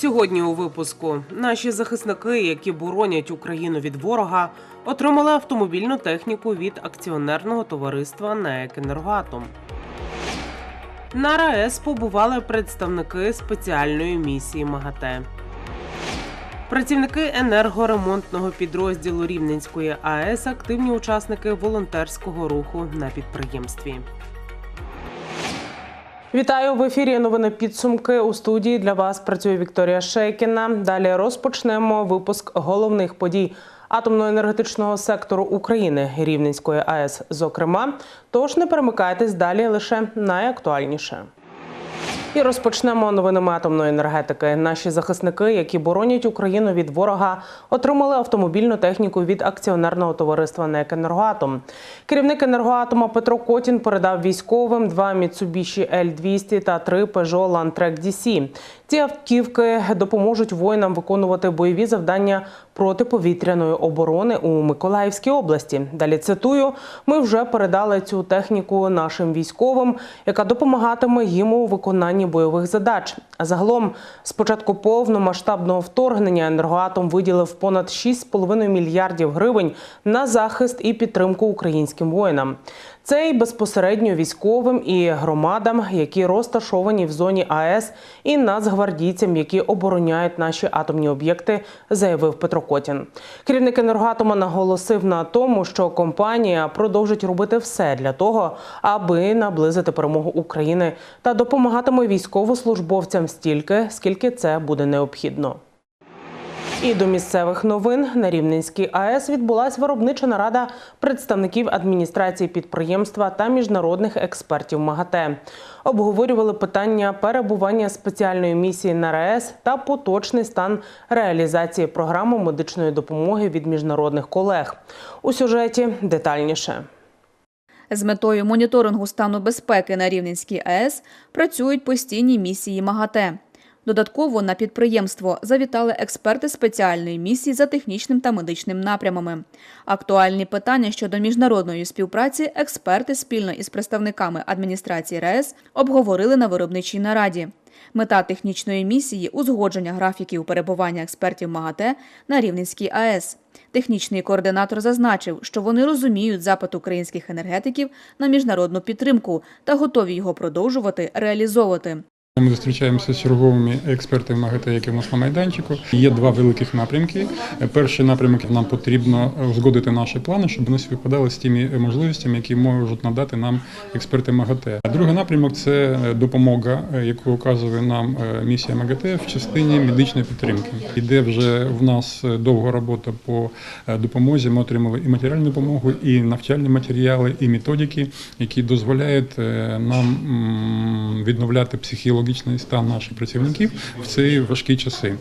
Сьогодні у випуску наші захисники, які боронять Україну від ворога, отримали автомобільну техніку від акціонерного товариства НЕК «Енергоатом». На РаЕС побували представники спеціальної місії МАГАТЕ. Працівники енергоремонтного підрозділу Рівненської АЕС активні учасники волонтерського руху на підприємстві. Вітаю в ефірі. Новини підсумки у студії для вас працює Вікторія Шейкіна. Далі розпочнемо випуск головних подій атомно-енергетичного сектору України Рівненської АЕС. Зокрема, тож не перемикайтесь далі лише найактуальніше. І розпочнемо новинами атомної енергетики. Наші захисники, які боронять Україну від ворога, отримали автомобільну техніку від акціонерного товариства НЕК «Енергоатом». Керівник енергоатома Петро Котін передав військовим два Mitsubishi L200 та три Peugeot Landtrek DC. Ці автівки допоможуть воїнам виконувати бойові завдання протиповітряної оборони у Миколаївській області. Далі цитую: ми вже передали цю техніку нашим військовим, яка допомагатиме їм у виконанні бойових задач. Загалом, з початку повномасштабного вторгнення, енергоатом виділив понад 6,5 мільярдів гривень на захист і підтримку українським воїнам. Це й безпосередньо військовим і громадам, які розташовані в зоні АЕС, і нацгвардійцям, які обороняють наші атомні об'єкти, заявив Петро Котін. Керівник енергоатома наголосив на тому, що компанія продовжить робити все для того, аби наблизити перемогу України та допомагатиме військовослужбовцям стільки, скільки це буде необхідно. І до місцевих новин на Рівненській АЕС відбулася виробнича нарада представників адміністрації підприємства та міжнародних експертів МАГАТЕ. Обговорювали питання перебування спеціальної місії на РаЕС та поточний стан реалізації програми медичної допомоги від міжнародних колег. У сюжеті детальніше. З метою моніторингу стану безпеки на Рівненській АЕС працюють постійні місії МАГАТЕ. Додатково на підприємство завітали експерти спеціальної місії за технічним та медичним напрямами. Актуальні питання щодо міжнародної співпраці експерти спільно із представниками адміністрації РаЕС обговорили на виробничій нараді. Мета технічної місії узгодження графіків перебування експертів МАГАТЕ на Рівненській АЕС. Технічний координатор зазначив, що вони розуміють запит українських енергетиків на міжнародну підтримку та готові його продовжувати реалізовувати. Ми зустрічаємося з черговими експертами МАГАТЕ, які в нас на майданчику. Є два великих напрямки. Перший напрямок нам потрібно узгодити наші плани, щоб вони співпадали з тими можливостями, які можуть надати нам експерти МАГАТЕ. А другий напрямок це допомога, яку оказує нам місія МАГАТЕ в частині медичної підтримки. Іде вже в нас довга робота по допомозі. Ми отримали і матеріальну допомогу, і навчальні матеріали, і методики, які дозволяють нам відновляти психологічний стан наших працівників в ці важкі часи.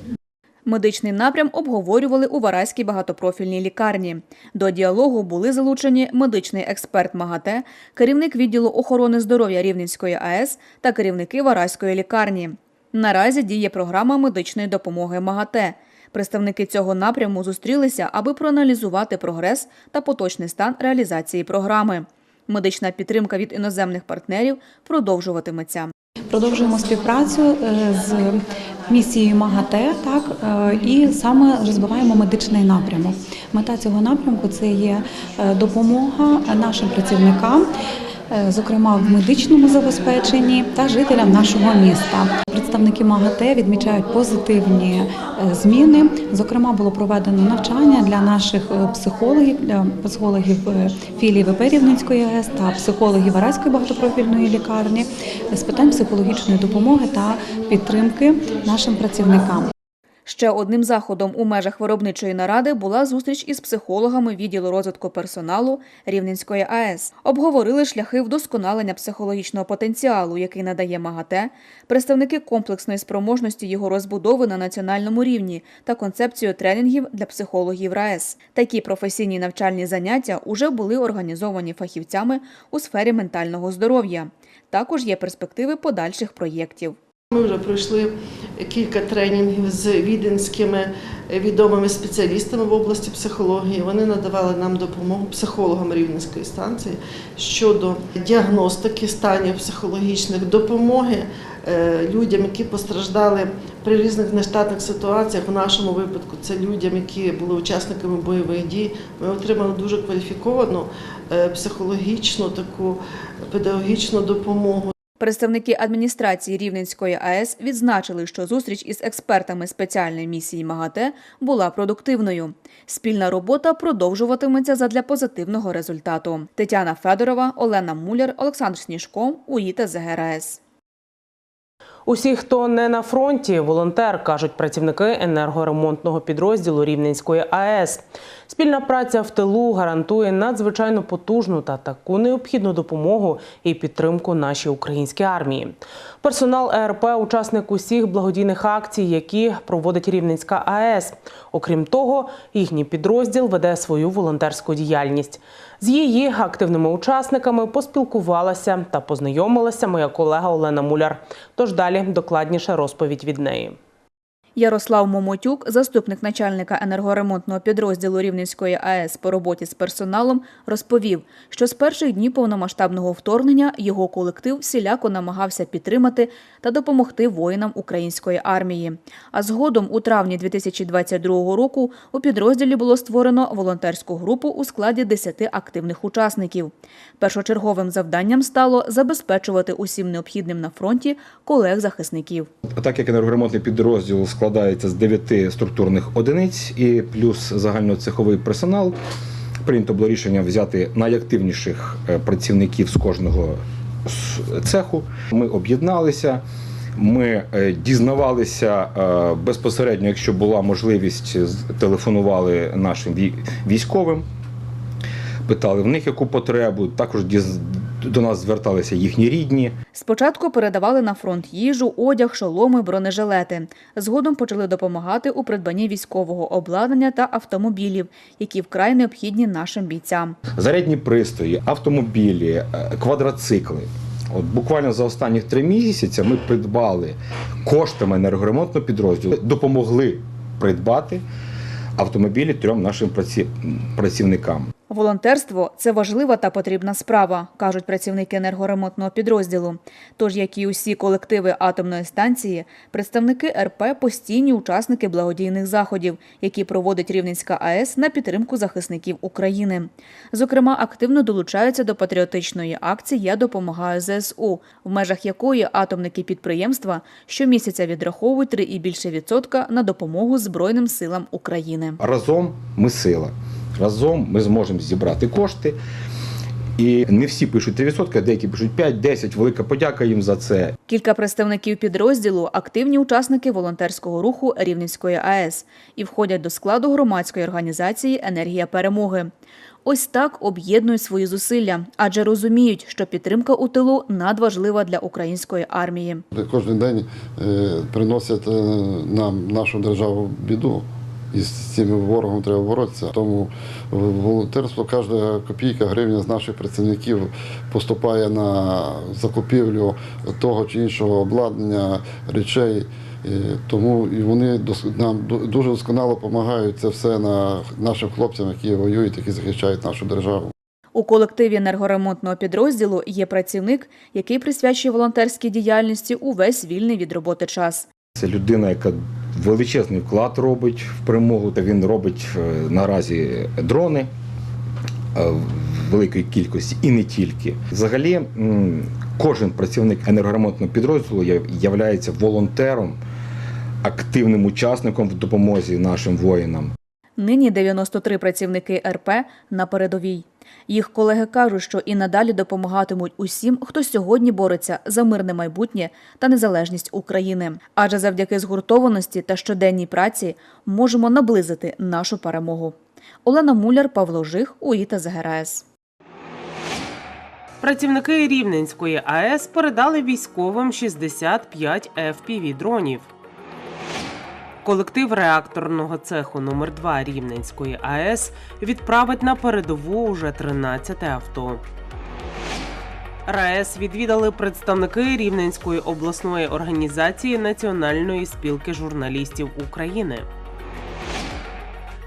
Медичний напрям обговорювали у Вараській багатопрофільній лікарні. До діалогу були залучені медичний експерт МАГАТЕ, керівник відділу охорони здоров'я Рівненської АЕС та керівники Вараської лікарні. Наразі діє програма медичної допомоги МАГАТЕ. Представники цього напряму зустрілися, аби проаналізувати прогрес та поточний стан реалізації програми. Медична підтримка від іноземних партнерів продовжуватиметься. Продовжуємо співпрацю е, з місією МАГАТЕ, так е, і саме розвиваємо медичний напрямок. Мета цього напрямку це є е, допомога нашим працівникам, зокрема в медичному забезпеченні та жителям нашого міста. Представники МАГАТЕ відмічають позитивні зміни. Зокрема, було проведено навчання для наших психологів, для психологів філії ВП Рівненської АЕС та психологів Вараської багатопрофільної лікарні з питань психологічної допомоги та підтримки нашим працівникам. Ще одним заходом у межах виробничої наради була зустріч із психологами відділу розвитку персоналу Рівненської АЕС. Обговорили шляхи вдосконалення психологічного потенціалу, який надає МАГАТЕ, представники комплексної спроможності його розбудови на національному рівні та концепцію тренінгів для психологів РаЕС. Такі професійні навчальні заняття уже були організовані фахівцями у сфері ментального здоров'я. Також є перспективи подальших проєктів. Ми вже пройшли кілька тренінгів з віденськими відомими спеціалістами в області психології. Вони надавали нам допомогу психологам Рівненської станції щодо діагностики станів психологічних допомоги е, людям, які постраждали при різних нештатних ситуаціях. В нашому випадку це людям, які були учасниками бойових дій. Ми отримали дуже кваліфіковану е, психологічну таку педагогічну допомогу. Представники адміністрації Рівненської АЕС відзначили, що зустріч із експертами спеціальної місії МАГАТЕ була продуктивною. Спільна робота продовжуватиметься задля позитивного результату. Тетяна Федорова, Олена Муляр, Олександр Сніжко, УІТА ЗГРС. Усі, хто не на фронті, волонтер, кажуть працівники енергоремонтного підрозділу Рівненської АЕС. Спільна праця в тилу гарантує надзвичайно потужну та таку необхідну допомогу і підтримку нашій українській армії. Персонал ЕРП – учасник усіх благодійних акцій, які проводить Рівненська АЕС. Окрім того, їхній підрозділ веде свою волонтерську діяльність. З її активними учасниками поспілкувалася та познайомилася моя колега Олена Муляр. Тож далі докладніше розповідь від неї. Ярослав Момотюк, заступник начальника енергоремонтного підрозділу Рівненської АЕС по роботі з персоналом, розповів, що з перших днів повномасштабного вторгнення його колектив всіляко намагався підтримати та допомогти воїнам української армії. А згодом, у травні 2022 року, у підрозділі було створено волонтерську групу у складі 10 активних учасників. Першочерговим завданням стало забезпечувати усім необхідним на фронті колег-захисників. Так як енергоремонтний підрозділ складається з 9 структурних одиниць і плюс загальноцеховий персонал, прийнято було рішення взяти найактивніших е, працівників з кожного цеху. Ми об'єдналися. Ми е, дізнавалися е, безпосередньо, якщо була можливість, телефонували нашим військовим, питали в них яку потребу. Також до нас зверталися їхні рідні. Спочатку передавали на фронт їжу, одяг, шоломи, бронежилети. Згодом почали допомагати у придбанні військового обладнання та автомобілів, які вкрай необхідні нашим бійцям. зарядні пристрої, автомобілі, е, квадроцикли. От буквально за останні три місяці ми придбали коштами енергоремонтного підрозділу, допомогли придбати автомобілі трьом нашим праці- працівникам. Волонтерство це важлива та потрібна справа, кажуть працівники енергоремонтного підрозділу. Тож, як і усі колективи атомної станції, представники РП постійні учасники благодійних заходів, які проводить Рівненська АЕС на підтримку захисників України. Зокрема, активно долучаються до патріотичної акції Я допомагаю ЗСУ, в межах якої атомники підприємства щомісяця відраховують 3 і більше відсотка на допомогу Збройним силам України. Разом ми сила. Разом ми зможемо зібрати кошти. І не всі пишуть 3%, а деякі пишуть 5-10. Велика подяка їм за це. Кілька представників підрозділу активні учасники волонтерського руху Рівненської АЕС і входять до складу громадської організації Енергія перемоги. Ось так об'єднують свої зусилля, адже розуміють, що підтримка у тилу надважлива для української армії. Кожен день е, приносять е, нам нашу державу біду. І з цим ворогом треба боротися. Тому волонтерство, кожна копійка гривня з наших працівників поступає на закупівлю того чи іншого обладнання, речей. Е, Тому і вони нам дуже досконало допомагають це все на нашим хлопцям, які воюють, які захищають нашу державу. У колективі енергоремонтного підрозділу є працівник, який присвячує волонтерській діяльності увесь вільний від роботи час. Це людина, яка величезний вклад робить в перемогу, та він робить е, наразі дрони е, в великій кількості і не тільки. Взагалі, кожен працівник енергоремонтного підрозділу є- волонтером, активним учасником в допомозі нашим воїнам. Нині 93 працівники РП на передовій. Їх колеги кажуть, що і надалі допомагатимуть усім, хто сьогодні бореться за мирне майбутнє та незалежність України. Адже завдяки згуртованості та щоденній праці можемо наблизити нашу перемогу. Олена Муляр, Павло Жих, УІТА ЗГРС. Працівники Рівненської АЕС передали військовим 65 FPV-дронів. Колектив реакторного цеху номер 2 Рівненської АЕС відправить на передову уже 13 авто. РаЕС відвідали представники Рівненської обласної організації Національної спілки журналістів України.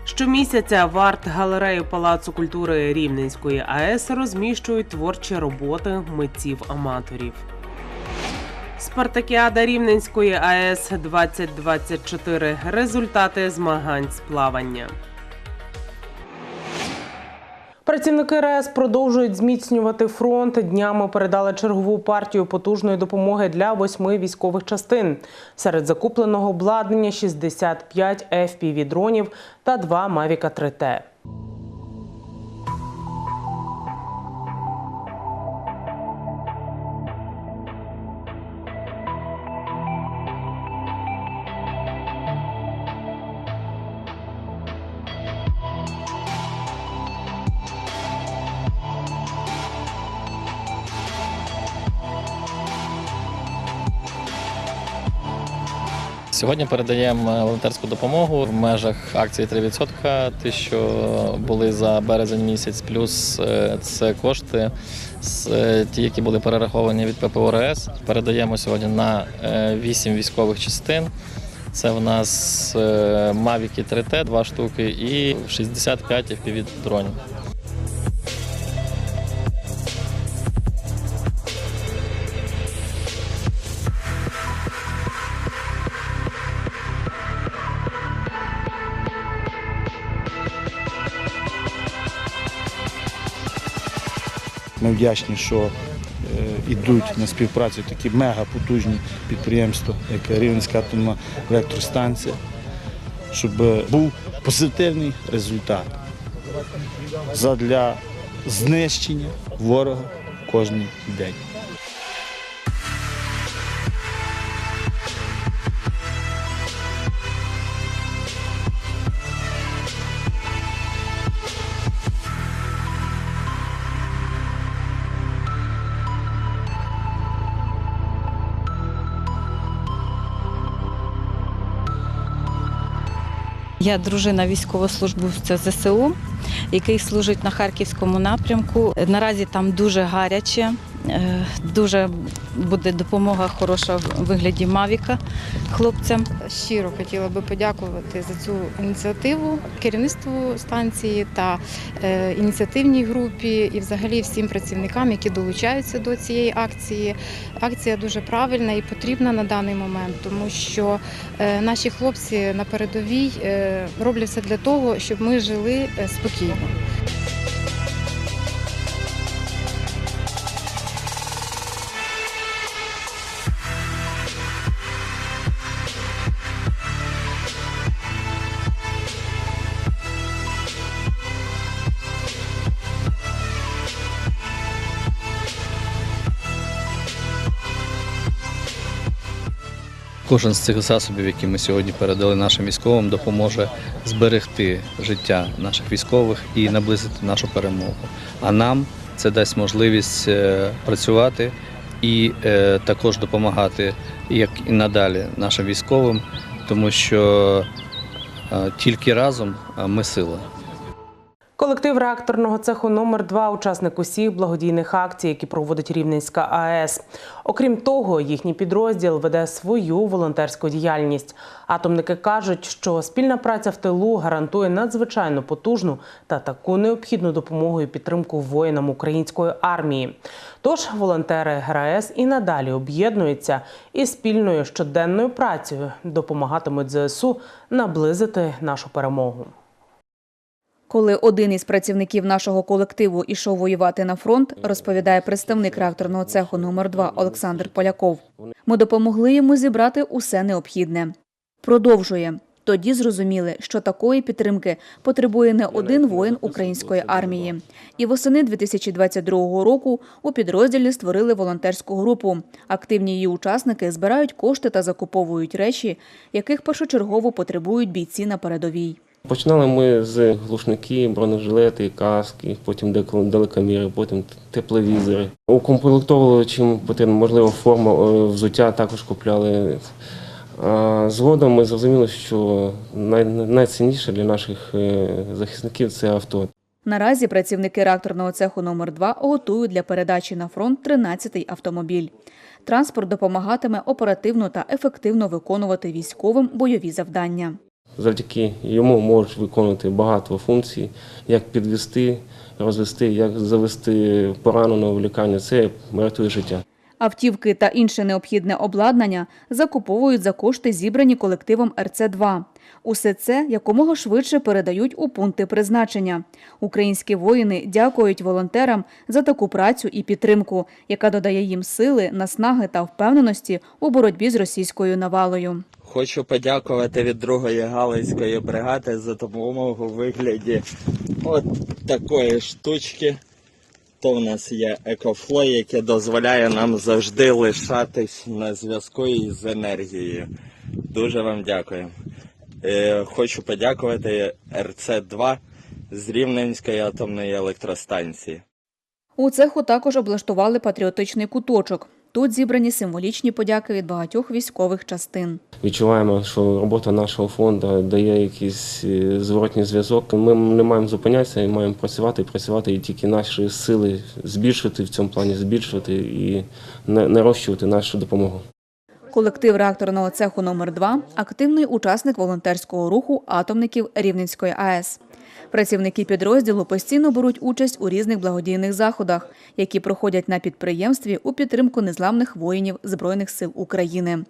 Щомісяця в арт-галерею Палацу культури Рівненської АЕС розміщують творчі роботи митців-аматорів. Спартакіада Рівненської АЕС 2024. Результати змагань з плавання. Працівники РЕС продовжують зміцнювати фронт. Днями передали чергову партію потужної допомоги для восьми військових частин. Серед закупленого обладнання 65 FPV-дронів та два Mavic 3T. Сьогодні передаємо е, волонтерську допомогу в межах акції 3%, ті, що були за березень місяць, плюс е, це кошти, е, ті, які були перераховані від ППОРС. Передаємо сьогодні на 8 військових частин. Це в нас Mavic 3T, 2 штуки, і 65 FPV вдячні, що е, йдуть на співпрацю такі мегапотужні підприємства, як Рівненська атомна електростанція, щоб е, був позитивний результат задля знищення ворога кожен день. Я дружина військовослужбовця ЗСУ, який служить на харківському напрямку. Наразі там дуже гаряче, дуже буде допомога хороша в вигляді Мавіка хлопцям. Щиро хотіла би подякувати за цю ініціативу керівництву станції та е, ініціативній групі, і взагалі всім працівникам, які долучаються до цієї акції. Акція дуже правильна і потрібна на даний момент, тому що е, наші хлопці на передовій е, роблять все для того, щоб ми жили е, спокійно. Кожен з цих засобів, які ми сьогодні передали нашим військовим, допоможе зберегти життя наших військових і наблизити нашу перемогу. А нам це дасть можливість е, працювати і е, також допомагати як і надалі нашим військовим, тому що е, тільки разом ми сила. Колектив реакторного цеху номер 2 учасник усіх благодійних акцій, які проводить Рівненська АЕС. Окрім того, їхній підрозділ веде свою волонтерську діяльність. Атомники кажуть, що спільна праця в тилу гарантує надзвичайно потужну та таку необхідну допомогу і підтримку воїнам української армії. Тож волонтери ГРАЕС і надалі об'єднуються і спільною щоденною працею допомагатимуть ЗСУ наблизити нашу перемогу. Коли один із працівників нашого колективу ішов воювати на фронт, розповідає представник реакторного цеху номер 2 Олександр Поляков. Ми допомогли йому зібрати усе необхідне. Продовжує. Тоді зрозуміли, що такої підтримки потребує не один воїн української армії. І восени 2022 року у підрозділі створили волонтерську групу. Активні її учасники збирають кошти та закуповують речі, яких першочергово потребують бійці на передовій. Починали ми з глушники, бронежилети, каски, потім далекоміри, потім тепловізори. Укомплектовували чим потрібно, можливо, форма е, взуття також купляли. А згодом ми зрозуміли, що най- найцінніше для наших е, захисників це авто. Наразі працівники реакторного цеху номер 2 готують для передачі на фронт 13-й автомобіль. Транспорт допомагатиме оперативно та ефективно виконувати військовим бойові завдання. Завдяки йому можуть виконувати багато функцій, як підвести, розвести, як завести пораненого в лікарню. Це рятує життя. Автівки та інше необхідне обладнання закуповують за кошти, зібрані колективом РЦ-2. Усе це якомога швидше передають у пункти призначення. Українські воїни дякують волонтерам за таку працю і підтримку, яка додає їм сили, наснаги та впевненості у боротьбі з російською навалою. Хочу подякувати від другої галицької бригади за допомогу у вигляді от такої штучки. То в нас є екофло, яке дозволяє нам завжди лишатись на зв'язку із енергією. Дуже вам дякую. Е, Хочу подякувати РЦ-2 з Рівненської атомної електростанції. У цеху також облаштували патріотичний куточок. Тут зібрані символічні подяки від багатьох військових частин. Відчуваємо, що робота нашого фонду дає якийсь е, зворотній зв'язок. Ми не маємо зупинятися і маємо працювати працювати, і тільки наші сили збільшувати в цьому плані, збільшувати і на- нарощувати нашу допомогу. Колектив реакторного цеху номер 2 активний учасник волонтерського руху атомників Рівненської АЕС. Працівники підрозділу постійно беруть участь у різних благодійних заходах, які проходять на підприємстві у підтримку незламних воїнів Збройних сил України.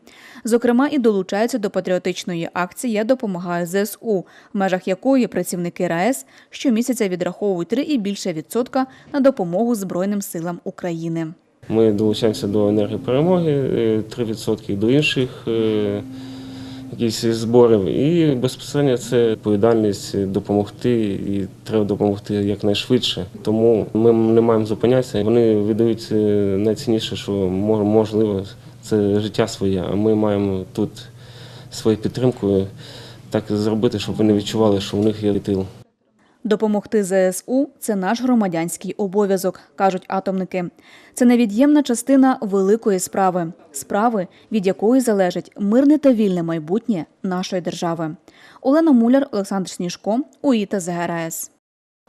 Зокрема, і долучаються до патріотичної акції Я допомагаю ЗСУ, в межах якої працівники РАЕС щомісяця відраховують 3 і більше відсотка на допомогу Збройним силам України. Ми долучаємося до енергії перемоги, е, 3% до інших е, збори. І безпосередньо це відповідальність допомогти, і треба допомогти якнайшвидше. Тому ми не маємо зупинятися. Вони віддають е, найцінніше, що мо- можливо, це життя своє. А ми маємо тут свою підтримку так зробити, щоб вони відчували, що в них є тил. Допомогти ЗСУ – це наш громадянський обов'язок, кажуть атомники. Це невід'ємна частина великої справи, справи, від якої залежить мирне та вільне майбутнє нашої держави. Олена Муляр, Олександр Сніжко, УІТА ЗГРАЕС.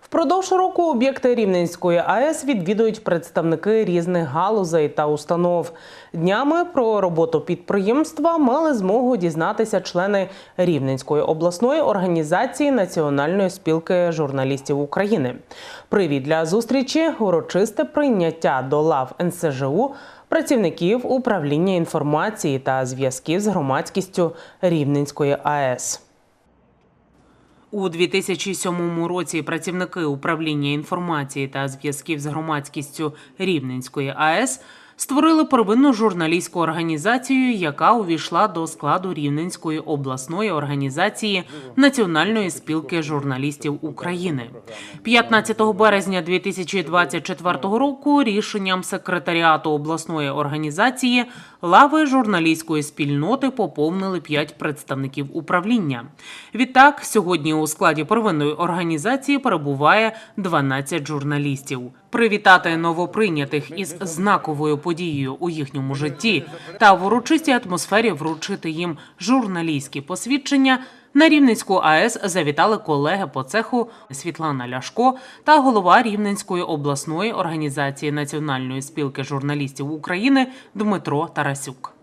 Впродовж року об'єкти Рівненської АЕС відвідують представники різних галузей та установ. Днями про роботу підприємства мали змогу дізнатися члени Рівненської обласної організації Національної спілки журналістів України. Привід для зустрічі урочисте прийняття до лав НСЖУ працівників управління інформації та зв'язків з громадськістю Рівненської АЕС. У 2007 році працівники управління інформації та зв'язків з громадськістю Рівненської АЕС створили первинну журналістську організацію, яка увійшла до складу Рівненської обласної організації Національної спілки журналістів України. 15 березня 2024 року рішенням секретаріату обласної організації лави журналістської спільноти поповнили 5 представників управління. Відтак, сьогодні у складі первинної організації перебуває 12 журналістів. Привітати новоприйнятих із знаковою подією у їхньому житті та в урочистій атмосфері вручити їм журналістські посвідчення. На Рівненську АЕС завітали колеги по цеху Світлана Ляшко та голова Рівненської обласної організації Національної спілки журналістів України Дмитро Тарасюк.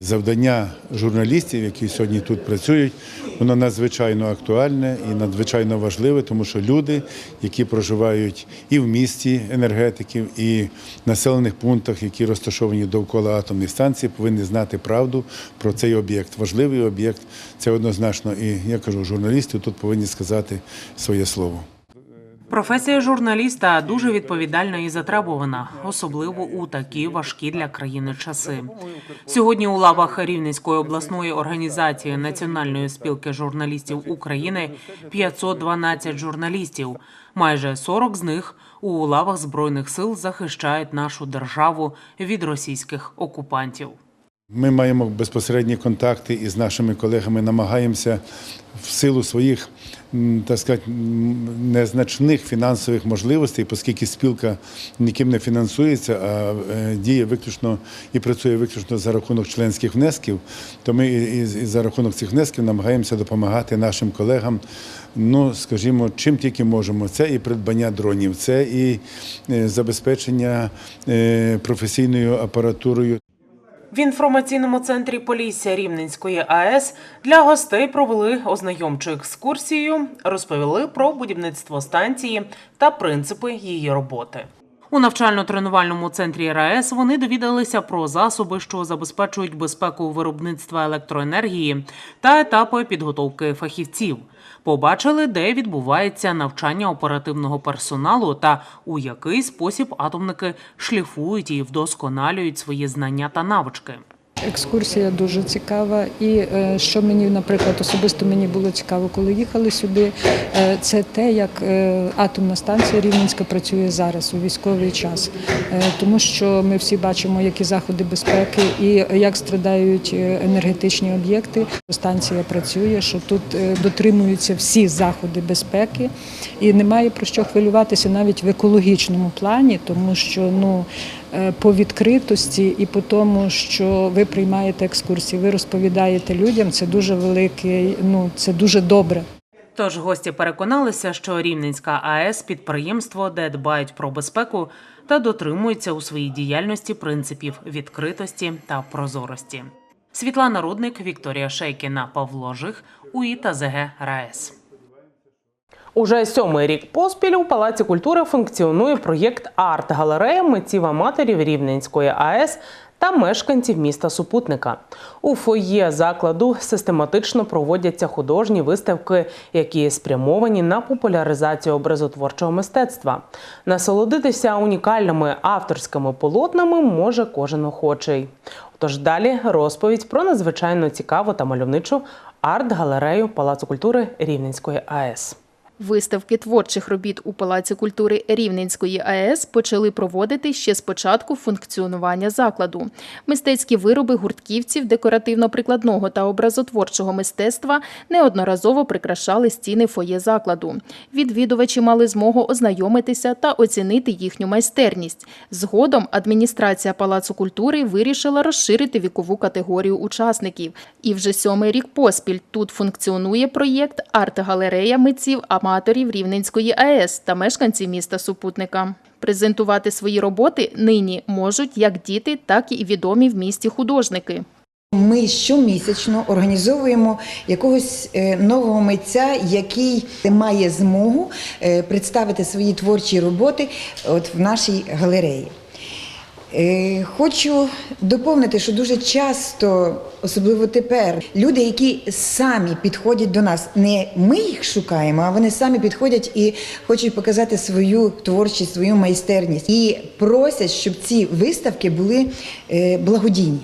Завдання журналістів, які сьогодні тут працюють, воно надзвичайно актуальне і надзвичайно важливе, тому що люди, які проживають і в місті енергетиків, і в населених пунктах, які розташовані довкола атомних станцій, повинні знати правду про цей об'єкт. Важливий об'єкт це однозначно. І я кажу, журналісти тут повинні сказати своє слово. Професія журналіста дуже відповідальна і затребувана, особливо у такі важкі для країни часи. Сьогодні у лавах Рівненської обласної організації Національної спілки журналістів України 512 журналістів. Майже 40 з них у лавах збройних сил захищають нашу державу від російських окупантів. Ми маємо безпосередні контакти із нашими колегами, намагаємося в силу своїх так сказати, незначних фінансових можливостей, оскільки спілка ніким не фінансується, а е, діє виключно і працює виключно за рахунок членських внесків, то ми і, за рахунок цих внесків намагаємося допомагати нашим колегам. Ну, скажімо, чим тільки можемо. Це і придбання дронів, це і е, забезпечення е, професійною апаратурою. В інформаційному центрі Полісся Рівненської АЕС для гостей провели ознайомчу екскурсію, розповіли про будівництво станції та принципи її роботи. У навчально-тренувальному центрі РаЕС вони довідалися про засоби, що забезпечують безпеку виробництва електроенергії та етапи підготовки фахівців. Побачили, де відбувається навчання оперативного персоналу та у який спосіб атомники шліфують і вдосконалюють свої знання та навички. Екскурсія дуже цікава, і е, що мені, наприклад, особисто мені було цікаво, коли їхали сюди, е, це те, як е, атомна станція Рівненська працює зараз у військовий час, тому що ми всі бачимо, які заходи безпеки і як страдають енергетичні об'єкти. Станція працює, що тут дотримуються всі заходи безпеки, і немає про що хвилюватися навіть в екологічному плані, тому що ну. Е, По відкритості і по тому, що ви приймаєте екскурсії, ви розповідаєте людям, це дуже великий, ну це дуже добре. Тож гості переконалися, що Рівненська АЕС підприємство, де дбають про безпеку та дотримуються у своїй діяльності принципів відкритості та прозорості. Світлана Рудник, Вікторія Шейкіна, Павло Жих, УІ та ЗГ РаЕС. Уже сьомий рік поспіль у Палаці культури функціонує проєкт Арт-галерея митців аматорів Рівненської АЕС та мешканців міста Супутника. У фоє закладу систематично проводяться художні виставки, які спрямовані на популяризацію образотворчого мистецтва. Насолодитися унікальними авторськими полотнами може кожен охочий. Тож далі розповідь про надзвичайно цікаву та мальовничу арт-галерею Палацу культури Рівненської АЕС. Виставки творчих робіт у Палаці культури Рівненської АЕС почали проводити ще з початку функціонування закладу. Мистецькі вироби гуртківців декоративно-прикладного та образотворчого мистецтва неодноразово прикрашали стіни фоє закладу. Відвідувачі мали змогу ознайомитися та оцінити їхню майстерність. Згодом адміністрація Палацу культури вирішила розширити вікову категорію учасників. І вже сьомий рік поспіль тут функціонує проєкт Арт-галерея митців аматорів Рівненської АЕС та мешканців міста Супутника. Презентувати свої роботи нині можуть як діти, так і відомі в місті художники. Ми щомісячно організовуємо якогось е, нового митця, який має змогу е, представити свої творчі роботи от в нашій галереї. Е, Хочу доповнити, що дуже часто, особливо тепер, люди, які самі підходять до нас, не ми їх шукаємо, а вони самі підходять і хочуть показати свою творчість, свою майстерність і просять, щоб ці виставки були е, благодійні.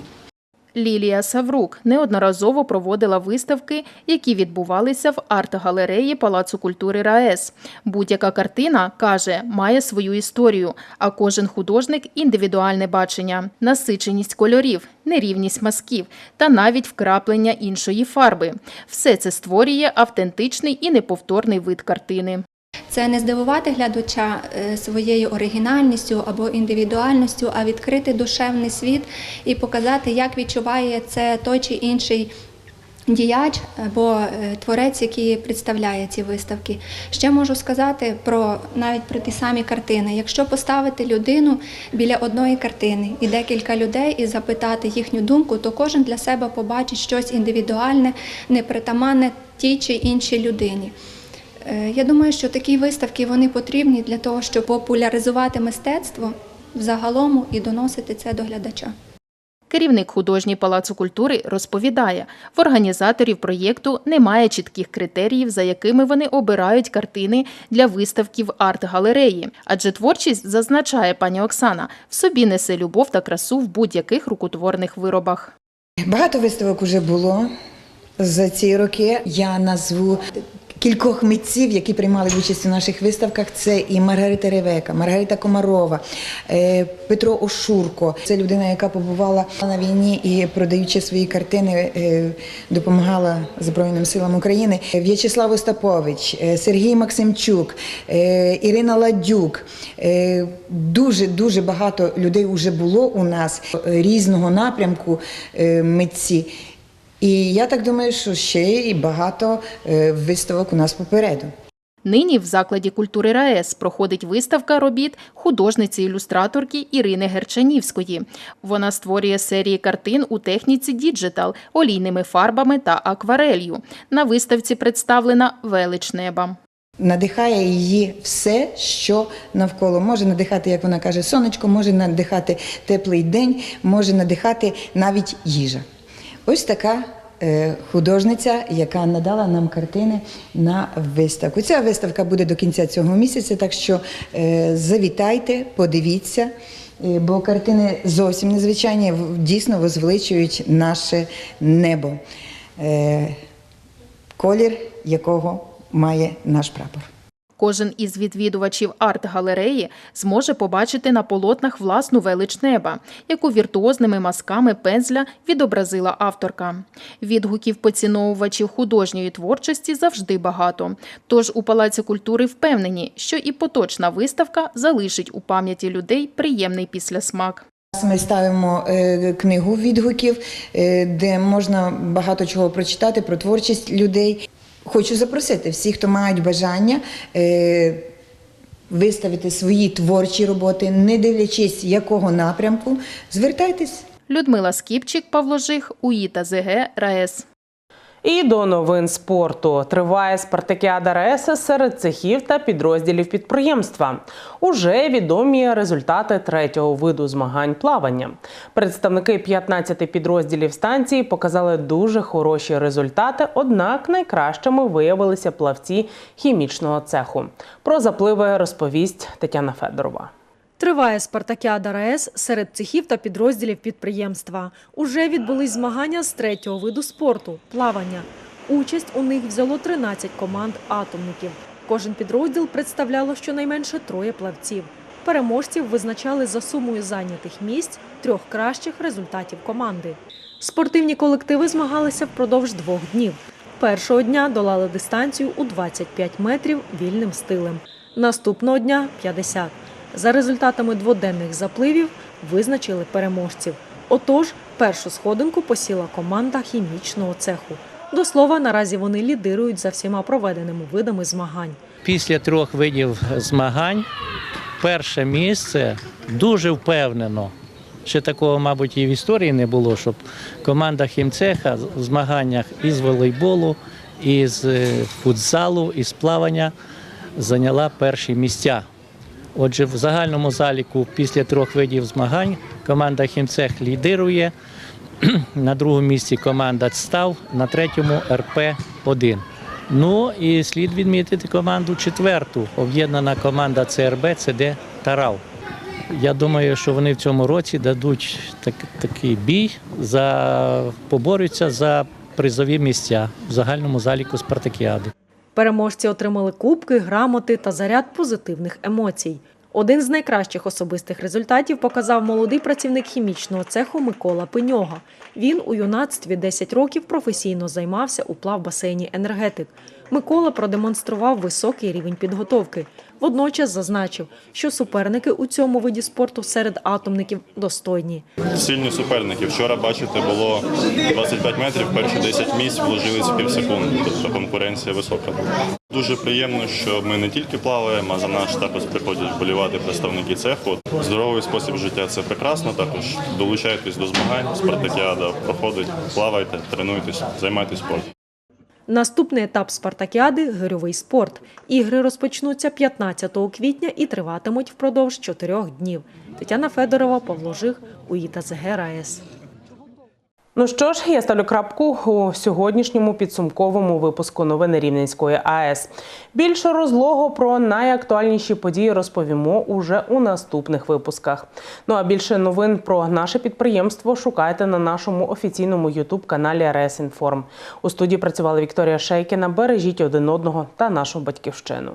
Лілія Саврук неодноразово проводила виставки, які відбувалися в арт-галереї Палацу культури РаЕС. Будь-яка картина, каже, має свою історію, а кожен художник індивідуальне бачення, насиченість кольорів, нерівність мазків та навіть вкраплення іншої фарби. Все це створює автентичний і неповторний вид картини. Це не здивувати глядача е, своєю оригінальністю або індивідуальністю, а відкрити душевний світ і показати, як відчуває це той чи інший діяч або е, творець, який представляє ці виставки. Ще можу сказати про навіть про ті самі картини. Якщо поставити людину біля одної картини і декілька людей і запитати їхню думку, то кожен для себе побачить щось індивідуальне, непритаманне тій чи іншій людині. Е, Я думаю, що такі виставки вони потрібні для того, щоб популяризувати мистецтво взагалом і доносити це до глядача. Керівник художній палацу культури розповідає, в організаторів проєкту немає чітких критеріїв, за якими вони обирають картини для виставки в арт-галереї. Адже творчість, зазначає пані Оксана, в собі несе любов та красу в будь-яких рукотворних виробах. Багато виставок вже було за ці роки. Я назву кількох митців, які приймали участь у наших виставках. Це і Маргарита Ревека, Маргарита Комарова, е, Петро Ошурко. Це людина, яка побувала на війні і, продаючи свої картини, е, допомагала Збройним силам України. В'ячеслав Остапович, е, Сергій Максимчук, е, Ірина Ладюк. Е, Дуже дуже багато людей вже було у нас е, різного напрямку е, митці. І я так думаю, що ще і багато е, виставок у нас попереду. Нині в закладі культури РаЕС проходить виставка робіт художниці-ілюстраторки Ірини Герчанівської. Вона створює серії картин у техніці діджитал, олійними фарбами та акварелью. На виставці представлена велич неба. Надихає її все, що навколо. Може надихати, як вона каже, сонечко, може надихати теплий день, може надихати навіть їжа. Ось така е, художниця, яка надала нам картини на виставку. Ця виставка буде до кінця цього місяця, так що е, завітайте, подивіться, е, бо картини зовсім незвичайні, дійсно возвеличують наше небо. Колір якого має наш прапор. Кожен із відвідувачів арт-галереї зможе побачити на полотнах власну велич неба, яку віртуозними мазками пензля відобразила авторка. Відгуків поціновувачів художньої творчості завжди багато. Тож у Палаці культури впевнені, що і поточна виставка залишить у пам'яті людей приємний післясмак. Ми ставимо е, книгу відгуків, е, де можна багато чого прочитати про творчість людей. Хочу запросити всіх, хто мають бажання е, виставити свої творчі роботи, не дивлячись якого напрямку, звертайтесь. Людмила Скіпчик, Павло Жих, УІТА ЗГ, РаЕС. І до новин спорту триває спартакіада РС серед цехів та підрозділів підприємства. Уже відомі результати третього виду змагань плавання. Представники 15 підрозділів станції показали дуже хороші результати, однак найкращими виявилися плавці хімічного цеху. Про запливи розповість Тетяна Федорова. Триває спартакіада РаЕС серед цехів та підрозділів підприємства. Уже відбулись змагання з третього виду спорту плавання. Участь у них взяло 13 команд атомників. Кожен підрозділ представляло щонайменше троє плавців. Переможців визначали за сумою зайнятих місць трьох кращих результатів команди. Спортивні колективи змагалися впродовж двох днів. Першого дня долали дистанцію у 25 метрів вільним стилем. Наступного дня 50. За результатами дводенних запливів визначили переможців. Отож, першу сходинку посіла команда хімічного цеху. До слова, наразі вони лідирують за всіма проведеними видами змагань. Після трьох видів змагань перше місце дуже впевнено. Ще такого, мабуть, і в історії не було, щоб команда хімцеха в змаганнях із волейболу, із е, футзалу, із плавання зайняла перші місця. Отже, в загальному заліку після трьох видів змагань команда хімцех лідирує. На другому місці команда ЦСТАВ, на третьому РП-1. Ну і слід відмітити команду четверту. Об'єднана команда ЦРБ ЦД Тарав. Я думаю, що вони в цьому році дадуть так, такий бій, за, поборються за призові місця в загальному заліку спартакіади. Переможці отримали кубки, грамоти та заряд позитивних емоцій. Один з найкращих особистих результатів показав молодий працівник хімічного цеху Микола Пеньога. Він у юнацтві 10 років професійно займався у плавбасейні енергетик. Микола продемонстрував високий рівень підготовки. Водночас зазначив, що суперники у цьому виді спорту серед атомників достойні. Сильні суперники. Вчора, бачите, було 25 метрів, перші 10 місць вложились в півсекунди, тобто конкуренція висока. Дуже приємно, що ми не тільки плаваємо, а за наш також приходять вболівати представники цеху. Здоровий спосіб життя це прекрасно. Також долучайтесь до змагань. Спартакіада проходить, плавайте, тренуйтесь, займайтесь спортом. Наступний етап спартакіади гирьовий спорт. Ігри розпочнуться 15 квітня і триватимуть впродовж чотирьох днів. Тетяна Федорова, Павло Жих, УІТА ЗГ РаЕС. Ну що ж, я ставлю крапку у сьогоднішньому підсумковому випуску новини Рівненської АЕС. Більше розлого про найактуальніші події розповімо уже у наступних випусках. Ну а більше новин про наше підприємство шукайте на нашому офіційному ютуб-каналі АЕС Інформ. У студії працювала Вікторія Шейкіна. Бережіть один одного та нашу батьківщину.